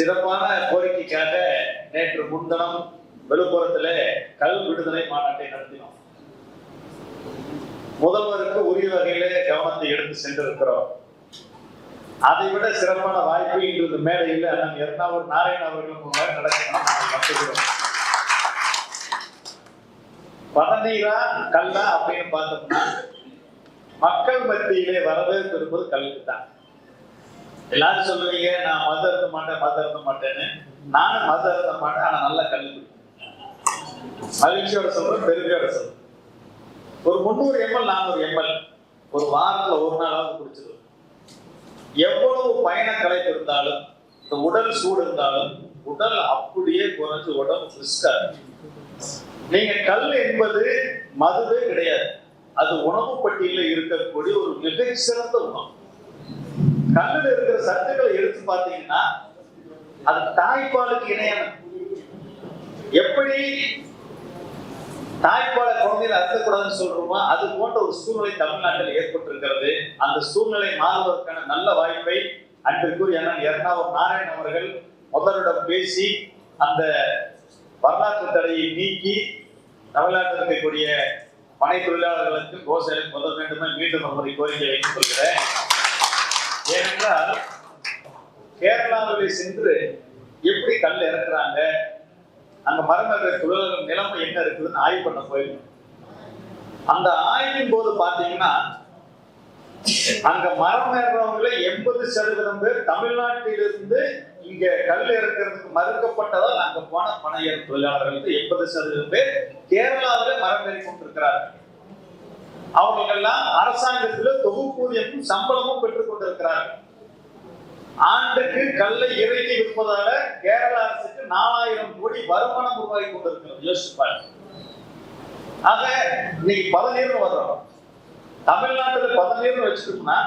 சிறப்பான கோரிக்கைக்காக நேற்று முன்தினம் விழுப்புரத்தில் கல் விடுதலை மாநாட்டை நடத்தினோம். முதல்வருக்கு உரிய வகையிலே கவனத்தை எடுத்து சென்றிருக்கிறோம். அதை விட சிறப்பான வாய்ப்பு இன்று இந்த மேடையில் நம் எர்ணாவூர் நாராயண அவர்களும் முன்பாக நடக்கணும் நம்புகிறோம். பதநீரா கல்லா அப்படின்னு பார்த்தோம்னா மக்கள் மத்தியிலே வரவேற்பு இருப்பது கல்வி தான் எல்லாரும் சொல்லுவீங்க நான் மது இருந்த மாட்டேன் மது இருந்த மாட்டேன்னு. நானும் மது இருந்த மாட்டேன் ஆனா நல்ல கல்வி மகிழ்ச்சியோட சொல்றேன் பெருமையோட சொல்றேன். ஒரு முந்நூறு எம்எல் நானூறு எம்எல். ஒரு வாரத்துல ஒரு நாளாவது குடிச்சிருவேன். எவ்வளவு பயண கலைப்பு இருந்தாலும் இந்த உடல் சூடு இருந்தாலும் உடல் அப்படியே குறைஞ்சு உடம்பு பிரிஸ்கா நீங்க கல் என்பது மதுவே கிடையாது. அது உணவு பட்டியல இருக்கக்கூடிய ஒரு மிகச்சிறந்த உணவு. பார்த்தீங்கன்னா அது தாய்ப்பாலுக்கு இணையான எப்படி தாய்ப்பாலை குழந்தையில அறுக்கக்கூடாதுன்னு சொல்றோமோ அது போன்ற ஒரு சூழ்நிலை தமிழ்நாட்டில் ஏற்பட்டிருக்கிறது. அந்த சூழ்நிலை மாறுவதற்கான நல்ல வாய்ப்பை அன்றைக்குரிய அண்ணன் எர்ணாவூர் நாராயணன் அவர்கள் முதலிடம் பேசி அந்த வரலாற்று தடையை நீக்கி தமிழ்நாட்டில் இருக்கக்கூடிய பனை தொழிலாளர்களுக்கு கோசலை முதல் வேண்டுமே மீண்டும் ஒரு முறை கோரிக்கை வைத்துக் கொள்கிறேன். ஏனென்றால் கேரளாவிலே சென்று எப்படி கல் இறக்குறாங்க? அங்க மரங்கள் தொழிலாளர்கள் நிலைமை என்ன இருக்குதுன்னு ஆய்வு பண்ண போயிருக்கோம் அந்த ஆய்வின் போது பாத்தீங்கன்னா அங்க மரம் ஏறுறவங்கள எண்பது சதவீதம் பேர் தமிழ்நாட்டிலிருந்து இங்க கல் இறக்கிறதுக்கு மறுக்கப்பட்டதால் அங்க போன பணையர் தொழிலாளர்களுக்கு எண்பது சதவீதம் பேர் கேரளாவில மரம் ஏறி கொண்டிருக்கிறார்கள். அவர்களெல்லாம் அரசாங்கத்துல தொகுப்பூதியமும் சம்பளமும் பெற்றுக் கொண்டிருக்கிறார்கள். ஆண்டுக்கு கல்லை இறக்கி விற்பதால கேரள அரசுக்கு நாலாயிரம் கோடி வருமானம் உருவாகி கொண்டிருக்கிறது. யோசிச்சு பாருங்க. ஆக இன்னைக்கு பதநீர்னு வர்றோம். தமிழ்நாட்டுல பதநீர்னு வச்சுட்டோம்னா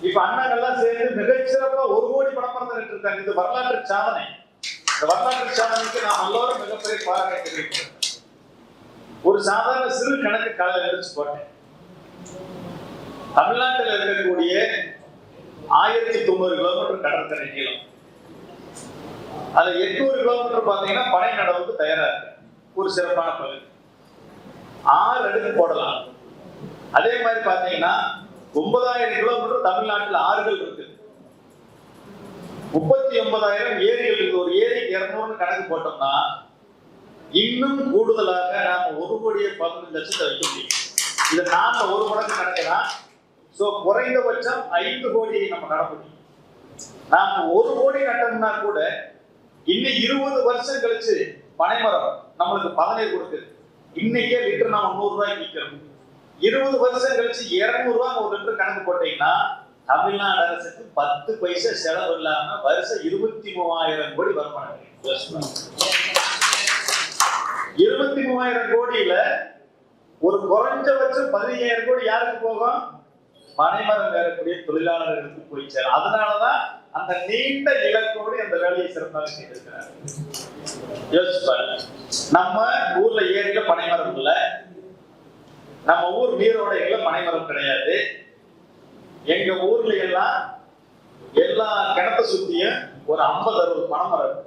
இப்ப அண்ணாங்கெல்லாம் சேர்ந்து மிகச்சிறப்பா ஒரு கோடி பணம் மறந்துட்டு இருக்காங்க இது வரலாற்று சாதனை. இந்த வரலாற்று சாதனைக்கு நாம் எல்லோரும் மிகப்பெரிய பாராட்டை தெரிவிக்கிறோம். ஒரு சாதாரண சிறு கணக்கு காலையில் எடுத்து போட்டேன். தமிழ்நாட்டில் இருக்கக்கூடிய ஆயிரத்தி தொண்ணூறு கிலோமீட்டர் கடற்கரை நீளம். அது எட்நூறு கிலோமீட்டர் பாத்தீங்கன்னா பனை நடவுக்கு தயாரா இருக்கு. ஒரு சிறப்பான பகுதி. ஆறு அடுக்கு போடலாம். அதே மாதிரி பாத்தீங்கன்னா ஒன்பதாயிரம் கிலோமீட்டர் தமிழ்நாட்டில் ஆறுகள் இருக்கு. முப்பத்தி ஒன்பதாயிரம் ஏரிகள் இருக்கு. ஒரு ஏரி இருநூறுன்னு கணக்கு போட்டோம்னா இன்னும் கூடுதலாக நாம ஒரு கோடியே பதினஞ்சு லட்சத்தை வைக்க முடியும். இது நாம ஒரு மடங்கு கணக்குதான் ஸோ குறைந்தபட்சம் ஐந்து கோடியை நம்ம நட நாம் ஒரு கோடி நட்டோம்னா கூட இன்னும் இருபது வருஷம் கழிச்சு பனைமரம் நம்மளுக்கு பதநீர் கொடுக்குது. இன்னைக்கே லிட்டர் நாம நூறு ரூபாய்க்கு விற்கிறோம். இருபது வருஷம் கழிச்சு இருநூறு ரூபாய் ஒரு லிட்டர் கணக்கு போட்டீங்கன்னா தமிழ்நாடு அரசுக்கு பத்து பைசா செலவு இல்லாம வருஷம் இருபத்தி மூவாயிரம் கோடி வருமானம். இருபத்தி மூவாயிரம் கோடியில ஒரு குறைஞ்சபட்சம் பதினையாயிரம் கோடி யாருக்கு போகும்? பனைமரம் வேறக்கூடிய தொழிலாளர்களுக்கு போய் சேரும் அதனாலதான் அந்த நீண்ட இலக்கோடு அந்த வேலையை சிறந்தாலும் செய்திருக்கிறார். யோசிச்சு நம்ம ஊர்ல ஏரியில பனைமரம் இல்லை. நம்ம ஊர் நீரோடைகள்ல பனைமரம் கிடையாது. எங்க ஊர்ல எல்லாம் எல்லா கிணத்தை சுத்தியும் ஒரு ஐம்பது அறுபது பனைமரம்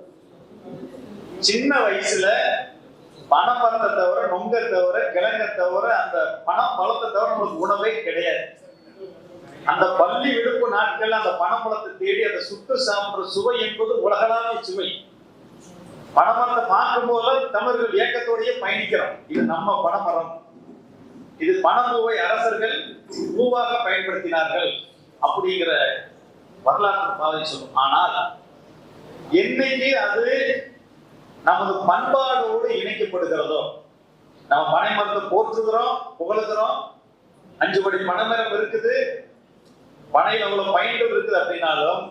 சின்ன வயசுல பனைமரத்தை தவிர நொங்க தவிர கிழங்க தவிர அந்த பணம் பழத்தை தவிர நம்மளுக்கு உணவே கிடையாது. அந்த பள்ளி விடுப்பு நாட்கள்ல அந்த பனம்பழத்தை தேடி அந்த சுட்டு சாப்பிடுற சுவை என்பது உலகளாவிய சுவை. பணமரத்தை பார்க்கும் போதெல்லாம் தமிழர்கள் இயக்கத்தோடையே பயணிக்கிறோம். இது நம்ம பணமரம் இது பனம்பூவை அரசர்கள் பூவாக பயன்படுத்தினார்கள் அப்படிங்கிற வரலாற்று பாதை சொல்லும். ஆனால் என்னைக்கு அது நமது பண்பாடோடு இணைக்கப்படுகிறதோ நம்ம பனைமரத்தை போற்றுகிறோம் புகழுகிறோம் அஞ்சு படி பனைமரம் இருக்குது பனையில் அவ்வளவு பயன்கள் இருக்குது அப்படின்னாலும்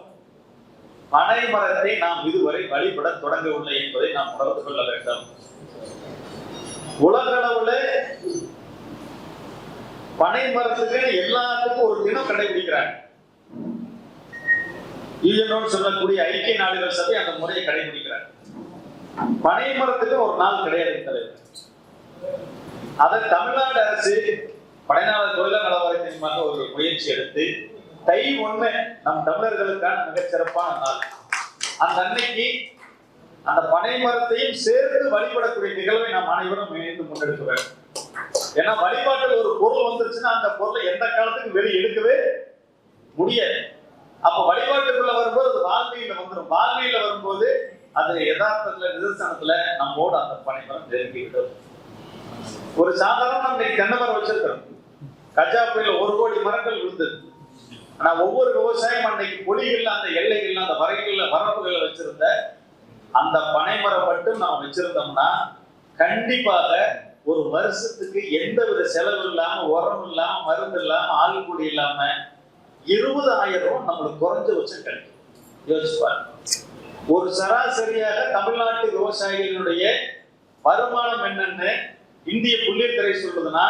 பனை மரத்தை நாம் இதுவரை வழிபட தொடங்கவில்லை என்பதை நாம் உணர்ந்து கொள்ள வேண்டும். உலக அளவுல பனை மரத்துக்கு எல்லாத்துக்கும் ஒரு தினம் கடைபிடிக்கிறாங்க. யூஎன்ஓன்னு சொல்லக்கூடிய ஐக்கிய நாடுகள் சபை அந்த முறையை கடைபிடிக்கிறாங்க. பனை மரத்துக்கு ஒரு நாள் கிடையாது தலைவர் அதை தமிழ்நாடு அரசு படைநாள தொழிலாளர் நலவாரியத்தின் ஒரு முயற்சி எடுத்து தை ஒண்ணு நம் தமிழர்களுக்கான மிகச்சிறப்பான நாள். அந்த அன்னைக்கு அந்த பனை மரத்தையும் சேர்த்து வழிபடக்கூடிய நிகழ்வை நாம் அனைவரும் இணைந்து முன்னெடுக்க வேண்டும். ஏன்னா வழிபாட்டில் ஒரு பொருள் வந்துருச்சுன்னா அந்த பொருளை எந்த காலத்துக்கும் வெளியே எடுக்கவே முடியாது. அப்ப வழிபாட்டுக்குள்ள வரும்போது அது வாழ்வியில வந்துடும் வாழ்வியில வரும்போது அது யதார்த்தத்துல நிதர்சனத்துல நம்மோட அந்த பனைமரம் நெருங்கி ஒரு சாதாரண நம்ம தென்னை மரம் வச்சிருக்கிறோம். கஜா புயல ஒரு கோடி மரங்கள் விழுந்தது. ஆனா ஒவ்வொரு விவசாயம் அன்னைக்கு பொலிகள்ல அந்த எல்லைகள்ல அந்த வரைகள்ல வரப்புகள்ல வச்சிருந்த அந்த பனைமரம் மட்டும் நாம் வச்சிருந்தோம்னா கண்டிப்பாக ஒரு வருஷத்துக்கு எந்த வித செலவு இல்லாம உரம் இல்லாம மருந்து இல்லாம ஆள் கூடி இல்லாம இருபதாயிரம் ரூபாய் நம்மளுக்கு குறைஞ்சபட்சம் கிடைக்கும். யோசிச்சு பாருங்க. ஒரு சராசரியாக தமிழ்நாட்டு விவசாயிகளுடைய வருமானம் என்னன்னு இந்திய புள்ளியத்துறை சொல்லுதுன்னா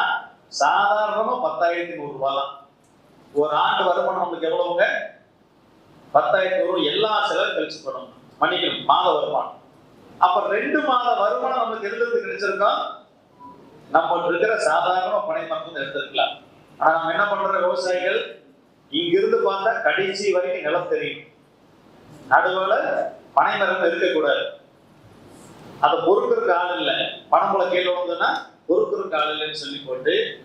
சாதாரணமா பத்தாயிரத்தி நூறு ரூபாய் தான் ஒரு ஆண்டு வருமானம் நமக்கு எவ்வளவுங்க? பத்தாயிரத்தி ஒரு எல்லா செலவும் கழிச்சு பண்ணணும் மன்னிக்கணும் மாத வருமானம். அப்ப ரெண்டு மாத வருமானம் நமக்கு எதிர்த்து கிடைச்சிருக்கோம் நம்ம இருக்கிற சாதாரண பனை மரத்துல எடுத்திருக்கலாம் ஆனா நம்ம என்ன பண்ற விவசாயிகள் இங்கிருந்து பார்த்தா கடைசி வரைக்கும் நிலம் தெரியும். நடுவில் பனை மரம் இருக்கக்கூடாது. அதை பொறுக்கிறதுக்கு ஆள் இல்லை. பணமுளை கீழே வந்ததுன்னா பொறுக்கிறதுக்கு ஆள் இல்லைன்னு சொல்லி போட்டு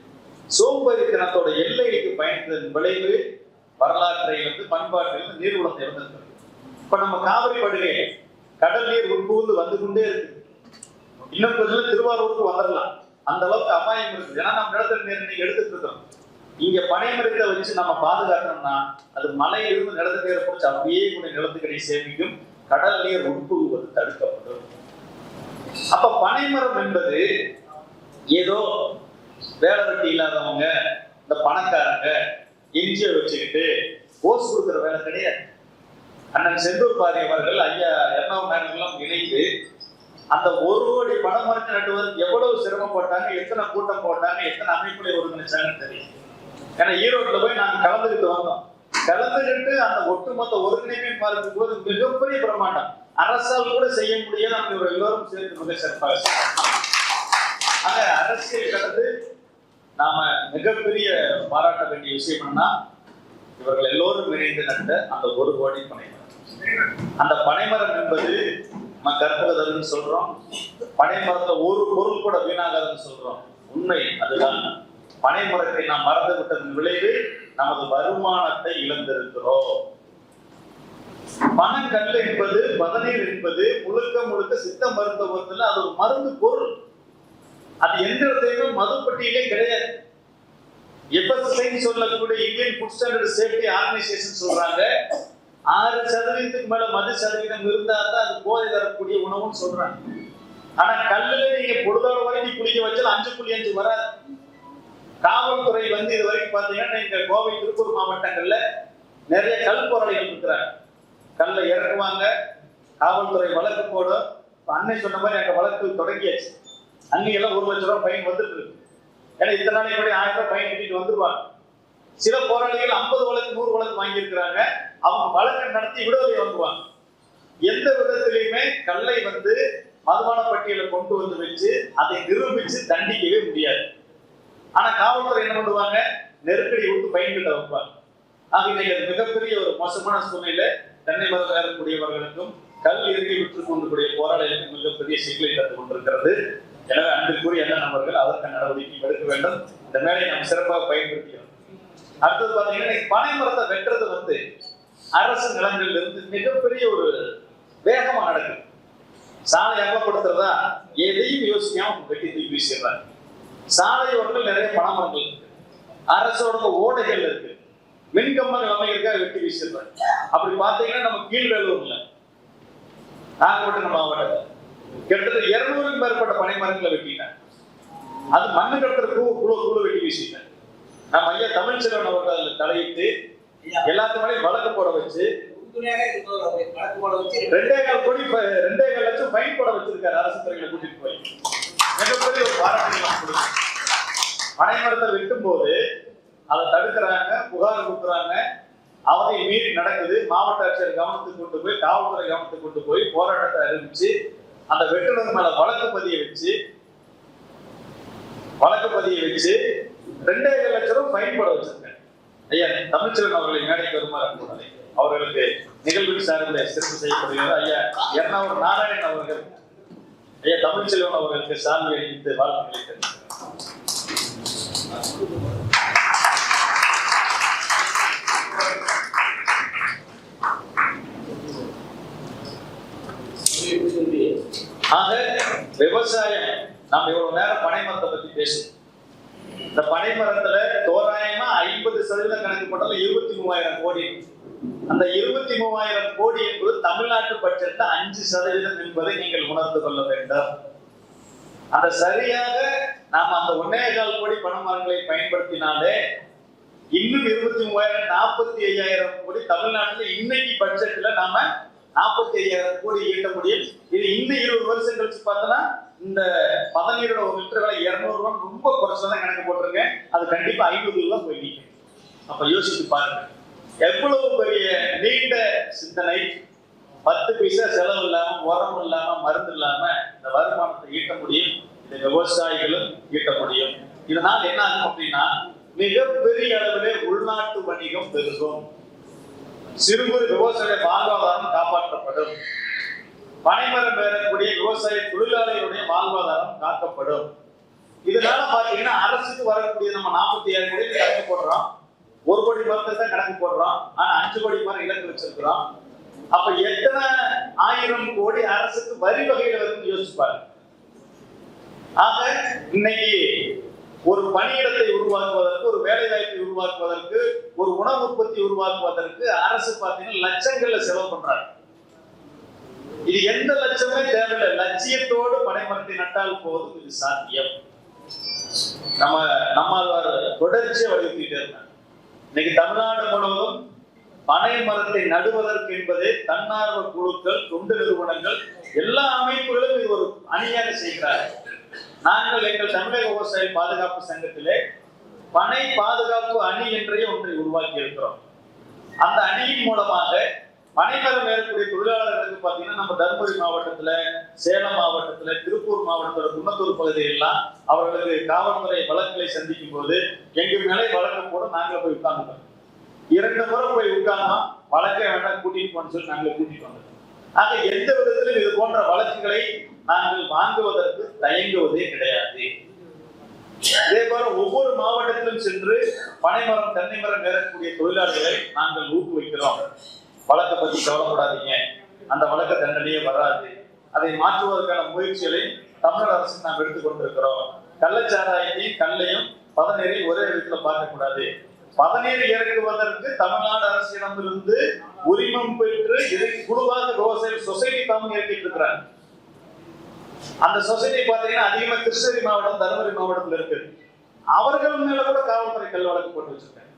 சோம்பேறித்தனத்தோட எல்லைக்கு பயந்ததன் விளைவு வரலாற்றை வந்து பண்பாட்டில் வந்து நீர்வளத்தை இருந்திருக்கு இப்ப நம்ம காவிரி படுகை கடல் நீர் உட்புகுந்து வந்து கொண்டே இருக்கு. இன்னும் கொஞ்சம் திருவாரூருக்கு வந்துடலாம். அந்த அளவுக்கு அபாயம் இருக்குது. ஏன்னா நம்ம நிலத்தடி நீர் இன்னைக்கு எடுத்துட்டு இருக்கோம் இங்க பனைமரத்தை வச்சு நம்ம பாதுகாக்கணும்னா அது மலையிலிருந்து நிலத்து நீரை பிடிச்சி அப்படியே கூட நிலத்துக்கடி சேமிக்கும் கடல் நீர் உட்புகுவது தடுக்கப்படும். அப்ப பனைமரம் என்பது ஏதோ வேலை வெட்டி இல்லாதவங்க இந்த பணக்காரங்க எஞ்சியை வச்சுக்கிட்டு ஓஸ் கொடுக்குற வேலை கிடையாது. அண்ணன் செந்தூர் பாரி அவர்கள் ஐயா எர்ணாவு நாயகர்களும் இணைந்து அந்த ஒரு கோடி பணம் மரத்தை நட்டுவதற்கு எவ்வளவு சிரமப்பட்டாங்க எத்தனை கூட்டம் போட்டாங்க எத்தனை அமைப்புகளை ஒருங்கிணைச்சாங்கன்னு தெரியும் ஏன்னா ஈரோட்டில் போய் நாங்கள் கலந்துக்கிட்டு வந்தோம். கலந்துக்கிட்டு அந்த ஒட்டுமொத்த ஒருங்கிணைப்பையும் பார்க்கும் போது மிகப்பெரிய பிரமாண்டம் அரசால் கூட செய்ய முடியாது நம்ம இவர் எல்லோரும் சேர்ந்து மிக சிறப்பாக அரசியல் கடந்து நாம மிகப்பெரிய பாராட்ட வேண்டிய விஷயம் என்னன்னா இவர்கள் எல்லோரும் இணைந்து நட்ட அந்த ஒரு கோடி பனைமரம். அந்த பனைமரம் என்பது நம்ம கற்பகதல்னு சொல்றோம். பனைமரத்தை ஒரு பொருள் கூட வீணாகாதுன்னு சொல்றோம். உண்மை அதுதான். பனைமரத்தை நாம் மறந்து விட்டதன் விளைவு நமது வருமானத்தை இழந்திருக்கிறோம். பனங்கல் என்பது பதநீர் என்பது முழுக்க முழுக்க சித்த மருத்துவத்துல அது ஒரு மருந்து பொருள். அது எந்த இடத்தையுமே மதுப்பட்டியலே கிடையாது. எஃப்எஸ்எஸ்ஐ சொல்லக்கூடிய Indian food standard safety organisation சொல்றாங்க. ஆறு சதவீதத்துக்கு மேல மது சதவீதம் இருந்தா தான் அது போதை தரக்கூடிய உணவுன்னு சொல்றாங்க. ஆனா கல்லுல நீங்க பொழுதோட வரைக்கும் குளிக்க வச்சாலும் அஞ்சு புள்ளி அஞ்சு வராது. காவல்துறை வந்து இது வரைக்கும் பாத்தீங்கன்னா இங்க கோவை திருப்பூர் மாவட்டங்கள்ல நிறைய கல் போராளிகள் இருக்கிறாங்க. கல்லை இறக்குவாங்க. காவல்துறை வழக்கு போடும். அன்னை சொன்ன மாதிரி அங்க வழக்கு தொடங்கியாச்சு. அன்னைக்கு எல்லாம் ஒரு லட்சம் ரூபாய் பயன் வந்துட்டு இருக்கு. ஏன்னா இத்தனை நாளைக்கு கூட ஆயிரம் ரூபாய் பயன் கட்டிட்டு வந்துருவாங்க. சில போராளிகள் ஐம்பது வழக்கு நூறு வழக்கு வாங்கியிருக்கிறாங்க. அவங்க வழக்கை நடத்தி விடுதலை வாங்குவாங்க எந்த விதத்திலையுமே கல்லை வந்து மதுபான பட்டியலை கொண்டு வந்து வச்சு அதை நிரூபிச்சு தண்டிக்கவே முடியாது. ஆனா காவல்துறை என்ன பண்ணுவாங்க? நெருக்கடி விட்டு பயன்கிட்ட வைப்பாங்க. ஆக இன்னைக்கு அது மிகப்பெரிய ஒரு மோசமான சூழ்நிலை. தென்னை மரம் ஏறக்கூடியவர்களுக்கும் கல் இறுகி விட்டு கொண்டு கூடிய போராளிகளுக்கும் மிகப்பெரிய சிக்கலை தந்து கொண்டிருக்கிறது. எனவே அன்பிற்குரிய என்ன நபர்கள் அதற்கு நடவடிக்கை எடுக்க வேண்டும். இந்த மேலையை நாம் சிறப்பாக பயன்படுத்திக்கிறோம் அடுத்தது பார்த்தீங்கன்னா பனை மரத்தை வெட்டுறது வந்து அரசு நிலங்களில் இருந்து மிகப்பெரிய ஒரு வேகமா நடக்குது. சாலை அகப்படுத்துறதா எதையும் யோசிக்காம வெட்டி தூக்கி வீசிடுறாங்க. சாலை நிறைய பனைமரங்கள் இருக்கு. அரசோட ஓடைகள் இருக்கு. மின்கம்பங்கள் அமைக்கிறதுக்காக வெட்டி வீசிடுறாங்க. அப்படி பார்த்தீங்கன்னா நம்ம கீழ்வேலூர்ல நாகப்பட்டினம் மாவட்டத்தில் கிட்டத்தட்ட இருநூறுக்கும் மேற்பட்ட பனைமரங்களை வெட்டிட்டாங்க அது மண்ணு கட்டுற குழு குழு குழு வெட்டி வீசிட்டாங்க நம்ம ஐயா தமிழ்ச்செல்வன் அவர்கள் அதில் தலையிட்டு எல்லாத்து மேலேயும் வழக்கு போட வச்சு ரெண்டே கால் கோடி ரெண்டே கால் லட்சம் ஃபைன் போட வச்சிருக்காரு அரசு துறையில கூட்டிட்டு போய். மிகப்பெரிய ஒரு பாராட்டு பனைமரத்தை வெட்டும் போது அதை தடுக்கிறாங்க புகார் கொடுக்குறாங்க. அவதை மீறி நடக்குது. மாவட்ட ஆட்சியர் கவனத்துக்கு கொண்டு போய் காவல்துறை கவனத்துக்கு கொண்டு போய் போராட்டத்தை அறிவிச்சு அந்த வெட்டுனர் மேல வழக்கு பதிய வச்சு வழக்கு பதிய வச்சு ரெண்டே லட்சம் ரூபாய் ஃபைன் போட ஐயா தமிழ்ச்செல்வன் அவர்களை மேடைக்கு வருமாறு அவர்களுக்கு நிகழ்வு சார்ந்த சிறப்பு செய்யப்படுகிறது. ஐயா எர்ணாவூர் நாராயணன் அவர்கள் ஐயா தமிழ்ச்செல்வன் அவர்களுக்கு சார்பு அளித்து வாழ்த்துக்களை ஆக விவசாயம் நம்ம இவ்வளவு நேரம் பனைமரத்தை பத்தி பேசுவோம் இந்த பனைமரத்துல தோராயமா ஐம்பது சதவீதம் கணக்கு போட்டாலும் இருபத்தி மூவாயிரம் கோடி அந்த இருபத்தி மூவாயிரம் கோடி என்பது தமிழ்நாட்டு பட்ஜெட்ல அஞ்சு சதவீதம் என்பதை நீங்கள் உணர்ந்து கொள்ள வேண்டும். அந்த சரியாக நாம் அந்த ஒன்னே கால் கோடி பணமரங்களை பயன்படுத்தினாலே இன்னும் இருபத்தி மூவாயிரம் நாற்பத்தி ஐயாயிரம் கோடி தமிழ்நாட்டுல இன்னைக்கு பட்ஜெட்ல நாம நாற்பத்தி ஐயாயிரம் கோடி ஈட்ட முடியும். இது இந்த இருபது வருஷம் கழிச்சு பார்த்தோன்னா இந்த பதநீரோட ஒரு லிட்டர் விலை இருநூறு ரூபாய் ரொம்ப குறைச்சதான் கணக்கு போட்டிருக்கேன். அது கண்டிப்பா ஐநூறு ரூபாய் போய் நிற்கும் அப்ப யோசிச்சு பாருங்க. எவ்வளவு பெரிய நீண்ட சிந்தனை. பத்து பைசா செலவு இல்லாம உரம் இல்லாம மருந்து இல்லாம இந்த வருமானத்தை ஈட்ட முடியும். இந்த விவசாயிகளும் ஈட்ட முடியும். இதனால் என்ன ஆகும் அப்படின்னா மிகப்பெரிய அளவிலே உள்நாட்டு வணிகம் பெருகும். சிறு குறு விவசாய வாழ்வாதாரம் காப்பாற்றப்படும். பனைமரம் பெறக்கூடிய விவசாய தொழிலாளர்களுடைய வாழ்வாதாரம் காக்கப்படும். இதனால பாத்தீங்கன்னா அரசுக்கு வரக்கூடிய நம்ம நாற்பத்தி ஏழு கோடி கணக்கு போடுறோம். ஒரு கோடி மரத்தை தான் கணக்கு போடுறோம். ஆனா அஞ்சு கோடி மரம் இலக்கு வச்சிருக்கிறோம். அப்ப எத்தனை ஆயிரம் கோடி அரசுக்கு வரி வகையில வந்து யோசிப்பாரு ஆக இன்னைக்கு ஒரு பணியிடத்தை உருவாக்குவதற்கு ஒரு வேலை வாய்ப்பை உருவாக்குவதற்கு ஒரு உணவு உற்பத்தி உருவாக்குவதற்கு அரசு பார்த்தீங்கன்னா லட்சங்கள்ல செலவு பண்றாங்க. இது எந்த லட்சமே தேவையில்லை. லட்சியத்தோடு பனைமரத்தை நட்டால் போதும் இது சாத்தியம். நம்ம நம்மாழ்வார் தொடர்ச்சியை வலியுறுத்திட்டே இருந்தாங்க. இன்னைக்கு தமிழ்நாடு முழுவதும் பனை மரத்தை நடுவதற்கு என்பதே தன்னார்வ குழுக்கள் தொண்டு நிறுவனங்கள் எல்லா அமைப்புகளும் இது ஒரு அணியாக செய்கிறார்கள். நாங்கள் எங்கள் தமிழக விவசாய பாதுகாப்பு சங்கத்திலே பனை பாதுகாப்பு அணி என்றே ஒன்றை உருவாக்கி இருக்கிறோம். அந்த அணியின் மூலமாக பனைமரம் ஏறக்கூடிய தொழிலாளர்களுக்கு பார்த்தீங்கன்னா நம்ம தருமபுரி மாவட்டத்துல சேலம் மாவட்டத்துல திருப்பூர் மாவட்டத்தோட குன்னத்தூர் பகுதியெல்லாம் அவர்களுக்கு காவல்துறை வழக்குகளை சந்திக்கும் போது எங்க மேலே வழக்கு போட நாங்கள் போய் உட்கார்ந்துட்டோம். இரண்டு முறை போய் உட்கார்ந்தோம். வழக்கை வேண்டாம் கூட்டிட்டு போன்னு சொல்லி நாங்கள் கூட்டிட்டு வந்தோம். ஆக எந்த விதத்திலும் இது போன்ற வழக்குகளை நாங்கள் வாங்குவதற்கு தயங்குவதே கிடையாது. இதே போல ஒவ்வொரு மாவட்டத்திலும் சென்று பனைமரம் தென்னை மரம் ஏறக்கூடிய தொழிலாளர்களை நாங்கள் ஊக்குவிக்கிறோம். வழக்கை பத்தி கவலைப்படாதீங்க. அந்த வழக்க தண்டனையே வராது. அதை மாற்றுவதற்கான முயற்சிகளை தமிழக அரசு நாம் எடுத்துக்கொண்டிருக்கிறோம் கள்ளச்சாராயத்தையும் கல்லையும் பதநீரையும் ஒரே விதத்துல பார்க்கக்கூடாது. பதநீர் இறக்குவதற்கு தமிழ்நாடு அரசிடமிருந்து உரிமம் பெற்று இதை குழுவாக விவசாய சொசைட்டி தாமும் இயக்கிட்டு இருக்கிறாங்க. அந்த சொசைட்டி பாத்தீங்கன்னா அதிகமா கிருஷ்ணகிரி மாவட்டம் தருமபுரி மாவட்டத்துல இருக்கு. அவர்கள் மேல கூட காவல்துறை கல் வழக்கு போட்டு வச்சிருக்காங்க.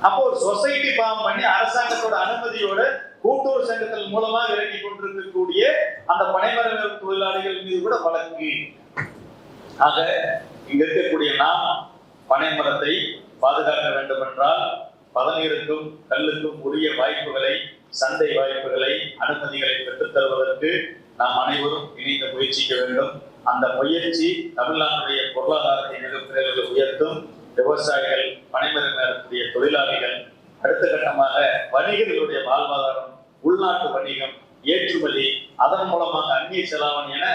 அப்போ ஒரு சொசைட்டி பாவம் பண்ணி அரசாங்கத்தோட அனுமதியோட கூட்டுறவு சங்கத்தின் மூலமாக இறங்கி கொண்டிருக்கக்கூடிய அந்த பனைமர தொழிலாளிகள் மீது கூட வழக்கு. ஆக இங்க இருக்கக்கூடிய நாம் பனைமரத்தை பாதுகாக்க வேண்டும் என்றால் பதநீருக்கும் கல்லுக்கும் உரிய வாய்ப்புகளை சந்தை வாய்ப்புகளை அனுமதிகளை பெற்றுத் தருவதற்கு நாம் அனைவரும் இணைந்து முயற்சிக்க வேண்டும். அந்த முயற்சி தமிழ்நாட்டுடைய பொருளாதாரத்தை மிகப்பெரிய உயர்த்தும். விவசாயிகள் பனைமரம் தொழிலாளிகள் அடுத்த கட்டமாக வணிகர்களுடைய வாழ்வாதாரம் உள்நாட்டு வணிகம் ஏற்றுமதி அதன் மூலமாக அந்நிய செலாவணி என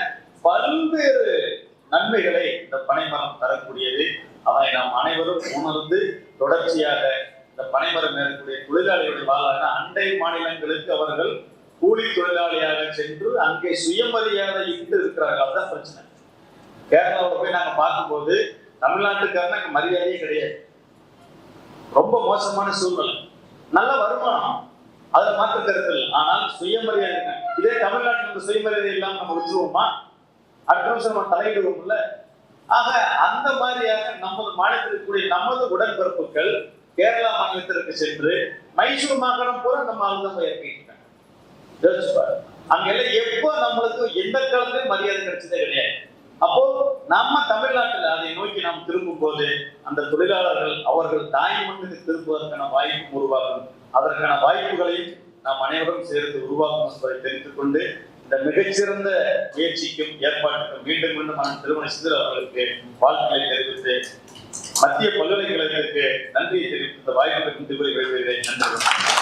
பல்வேறு நன்மைகள் இந்த பனைமரம் தரக்கூடியது அதை நாம் அனைவரும் உணர்ந்து தொடர்ச்சியாக இந்த பனைமரம் ஏறக்கூடிய தொழிலாளிகளுடைய வாழ்வாதார அண்டை மாநிலங்களுக்கு அவர்கள் கூலி தொழிலாளியாக சென்று சுயமரியாதை இட்டு இருக்கிறார்கள் அதுதான் பிரச்சனை. கேரளாவில் போய் நாங்க பார்க்கும்போது தமிழ்நாட்டுக்காரனுக்கு மரியாதையே கிடையாது. ரொம்ப மோசமான சூழ்நிலை. நல்ல வருமானம். அதுல மாற்று கருத்து இல்லை. ஆனால் சுயமரியாதை இதே தமிழ்நாட்டில் சுயமரியாதை இல்லாம நம்ம விட்டுருவோமா? அடுத்த நிமிஷம் நம்ம தலையிடுவோம்ல? ஆக அந்த மாதிரியாக நமது மாநிலத்தில் இருக்கக்கூடிய நமது உடன்பிறப்புகள் கேரளா மாநிலத்திற்கு சென்று மைசூர் மாகாணம் பூரா நம்ம ஆளுநர் இறக்கிட்டாங்க அங்கெல்லாம் எப்போ நம்மளுக்கு எந்த காலத்திலும் மரியாதை கிடைச்சதே கிடையாது. அப்போ நம்ம தமிழ்நாட்டில் அதை நோக்கி நாம் திரும்பும் போது அந்த தொழிலாளர்கள் அவர்கள் தாய் மண்ணுக்கு திரும்புவதற்கான வாய்ப்பு உருவாகும். அதற்கான வாய்ப்புகளையும் நாம் அனைவரும் சேர்ந்து உருவாக்கும் என்பதை தெரிந்து கொண்டு இந்த மிகச்சிறந்த முயற்சிக்கும் ஏற்பாட்டுக்கும் மீண்டும் மீண்டும் நான் திருமண சிதர் அவர்களுக்கு வாழ்த்துக்களை தெரிவித்து மத்திய பல்கலைக்கழகத்திற்கு நன்றியை தெரிவித்து இந்த வாய்ப்புக்கு திருப்பதி நன்றி